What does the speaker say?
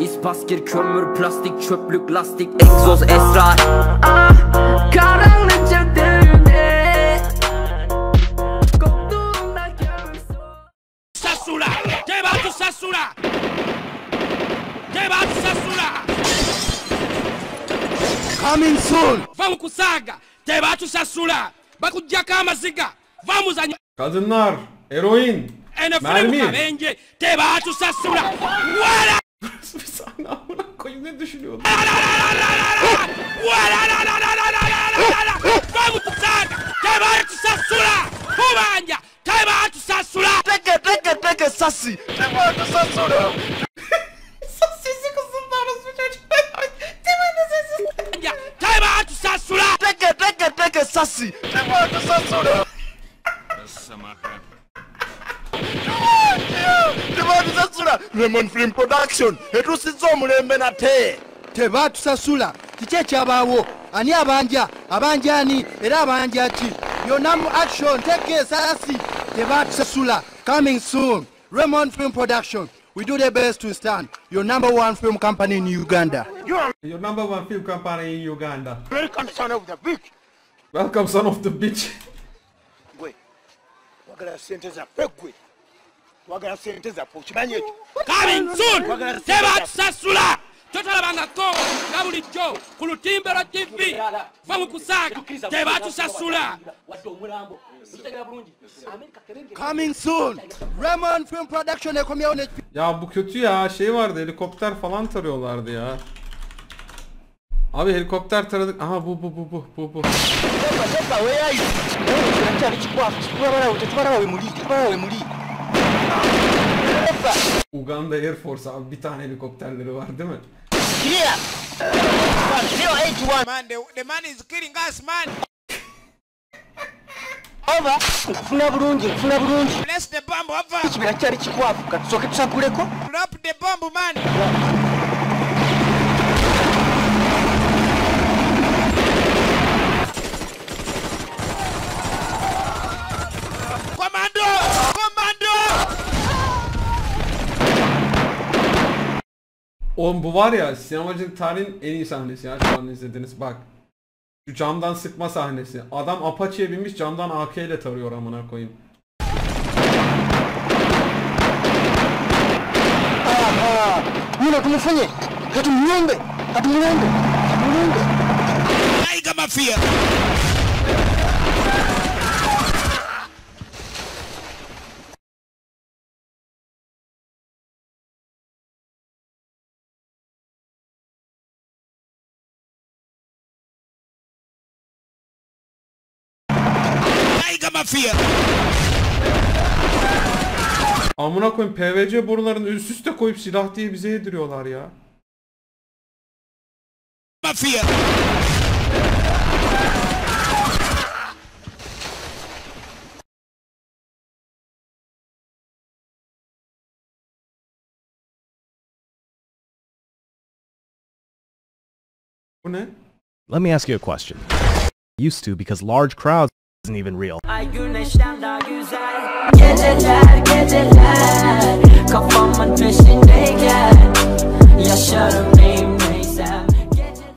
İspaskir, kömür, plastik, çöplük, lastik, egzoz, esrar Ah, karanlık Koptuğunda! Coming soon. Vamos kusaga! Tebatu Sasula! Bakujjako amaziga! Vamuzanya! Kadınlar, eroin, mermi. Enefulemu kabenje! Tebatu Wala! bir sahne amına koyayım ne düşünüyorsun? Vamos kusaga! Tebatu Sasula! Kubanja! Tebatu Sasula! Teke teke teke sasi. Tebatu sasura. Sesi kısıldı arası çocuk. Temelde sesi. Tebatu Sasula! Lemon Film Production. Etusiza omulembe nate. Tebatu sasula. Kiki ekyabaawo? Ani abanja? Abanja ani? Era abanja ki? Yonamu Action. Teke sasi. Tebatu sasula. Coming soon. Raymond Film Production. We do the best to stand. Your number one film company in Uganda. Your number one film company in Uganda. Welcome son of the bitch. Welcome son of the bitch. gwe wagala sente zaffe gwe wagala sente zaffe okimanyi ekyo Coming soon! Tebatu Sasula! totalabangako nga bulijjo ku lutimbe lwa tv va mu kusaaga tebatusasula Coming soon. Raymond Film Production ekomyewo ne Ya bu kötü ya şey vardı helikopter falan tarıyorlardı ya. Abi helikopter taradık. Aha bu bu bu bu bu bu. Papa, where are you? Eh, kirakyali kikwafu tetubala tetubala we muli tetubala we muli Papa, Uganda Air Force abi bir tane helikopterleri var değil mi? clear. Zero eight one. Man, the, the man is killing us, man. Over. Nkufuna bulungi nkufuna bulungi Bless the bomb kikwafu katusooke tusaguleko Drop the bomb, man. Oğlum bu var ya sinemacılık tarihin en iyi sahnesi ya şu an izlediniz bak. Şu camdan sıkma sahnesi. Adam Apache'ye binmiş camdan AK ile tarıyor amına koyayım. Aha. muno tumufunye katumulombe katumulombe katumulombe Tiger Mafia. Tiger Mafia. Amına koyayım PVC borularını üst üste koyup silah diye bize yediriyorlar ya. Bu ne? Let me ask you a question. Used to because large crowds isn't even real. Geceler geceler